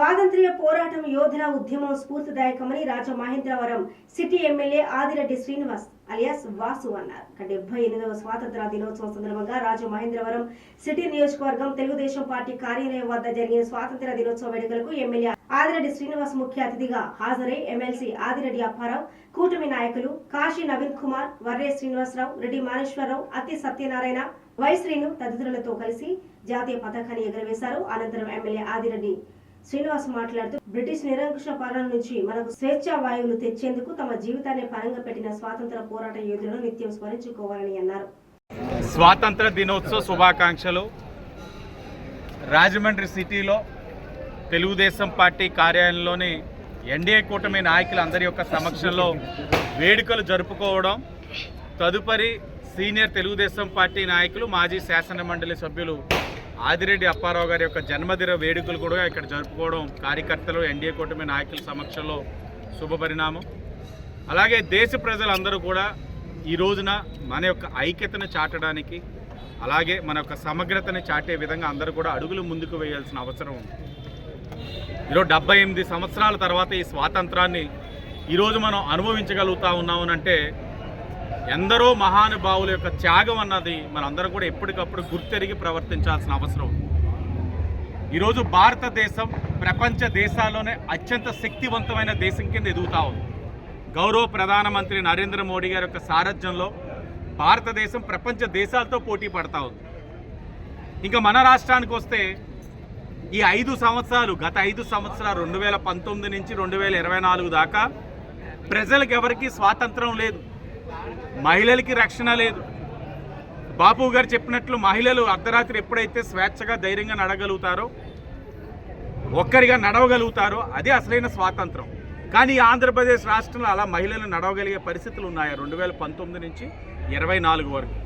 పోరాటం యోధుల ఉద్యమం స్ఫూర్తిదాయకమని Rajamahendravaram city MLA Adireddy Srinivas alias Vasu అన్నారు. ఇక డెబ్బై ఎనిమిదవ స్వాతంత్ర దినోత్సవం సందర్భంగా రాజమహేంద్రవరం సిటీ నియోజకవర్గం తెలుగుదేశం పార్టీ కార్యాలయం వద్ద జరిగిన స్వాతంత్ర దినోత్సవ వేడుకలకు ఎమ్మెల్యే ఆదిరెడ్డి శ్రీనివాస్ ముఖ్య అతిథిగా హాజరై ఎమ్మెల్సీ ఆదిరెడ్డి అప్పారావు కూటమి నాయకులు కాశీ నవీన్ కుమార్ వర్రే శ్రీనివాసరావు రెడ్డి మానేశ్వరరావు అతి సత్యనారాయణ వై శ్రీను తదితరులతో కలిసి జాతీయ పతాకాన్ని ఎగురవేశారు. అనంతరం ఎమ్మెల్యే ఆదిరెడ్డి శ్రీనివాస్ మాట్లాడుతూ బ్రిటిష్ నిరంకుశ పాలన నుంచి మనకు స్వేచ్ఛా వాయువులు తెచ్చేందుకు తమ జీవితాన్ని పరంగా పెట్టిన స్వాతంత్ర పోరాట యోధులను నిత్యం స్మరించుకోవాలని అన్నారు. స్వాతంత్ర దినోత్సవ శుభాకాంక్షలు. రాజమండ్రి సిటీలో తెలుగుదేశం పార్టీ కార్యాలయంలోని ఎన్డీఏ కూటమి నాయకులందరి యొక్క సమక్షంలో వేడుకలు జరుపుకోవడం. తదుపరి సీనియర్ తెలుగుదేశం పార్టీ నాయకులు మాజీ శాసన మండలి సభ్యులు ఆదిరెడ్డి అప్పారావు గారి యొక్క జన్మదిన వేడుకలు కూడా ఇక్కడ జరుపుకోవడం కార్యకర్తలు ఎన్డీఏ కూటమి నాయకుల సమక్షంలో శుభపరిణామం అలాగే దేశ ప్రజలందరూ కూడా ఈ రోజున మన యొక్క ఐక్యతను చాటడానికి అలాగే మన యొక్క సమగ్రతని చాటే విధంగా అందరూ కూడా అడుగులు ముందుకు వేయాల్సిన అవసరం ఉంది. ఈరోజు డెబ్బై ఎనిమిది సంవత్సరాల తర్వాత ఈ స్వాతంత్రాన్ని ఈరోజు మనం అనుభవించగలుగుతా ఉన్నామనంటే ఎందరో మహానుభావుల యొక్క త్యాగం అన్నది మనందరం కూడా ఎప్పటికప్పుడు గుర్తెరిగి ప్రవర్తించాల్సిన అవసరం ఉంది. ఈరోజు భారతదేశం ప్రపంచ దేశాల్లోనే అత్యంత శక్తివంతమైన దేశం కింద ఎదుగుతా ఉంది. గౌరవ ప్రధానమంత్రి నరేంద్ర మోడీ గారి యొక్క సారథ్యంలో భారతదేశం ప్రపంచ దేశాలతో పోటీ పడతా ఉంది. ఇంకా మన రాష్ట్రానికి వస్తే ఈ ఐదు సంవత్సరాలు గత ఐదు సంవత్సరాలు రెండు వేల పంతొమ్మిది నుంచి రెండు వేల ఇరవై నాలుగు దాకా ప్రజలకు ఎవరికి స్వాతంత్రం లేదు. మహిళలకి రక్షణ లేదు. బాపు గారు చెప్పినట్లు మహిళలు అర్ధరాత్రి ఎప్పుడైతే స్వేచ్ఛగా ధైర్యంగా నడగలుగుతారో ఒక్కరిగా నడవగలుగుతారో అదే అసలైన స్వాతంత్రం. కానీ ఆంధ్రప్రదేశ్ రాష్ట్రంలో అలా మహిళలు నడవగలిగే పరిస్థితులు ఉన్నాయి? రెండు వేల పంతొమ్మిది నుంచి ఇరవై నాలుగు వరకు.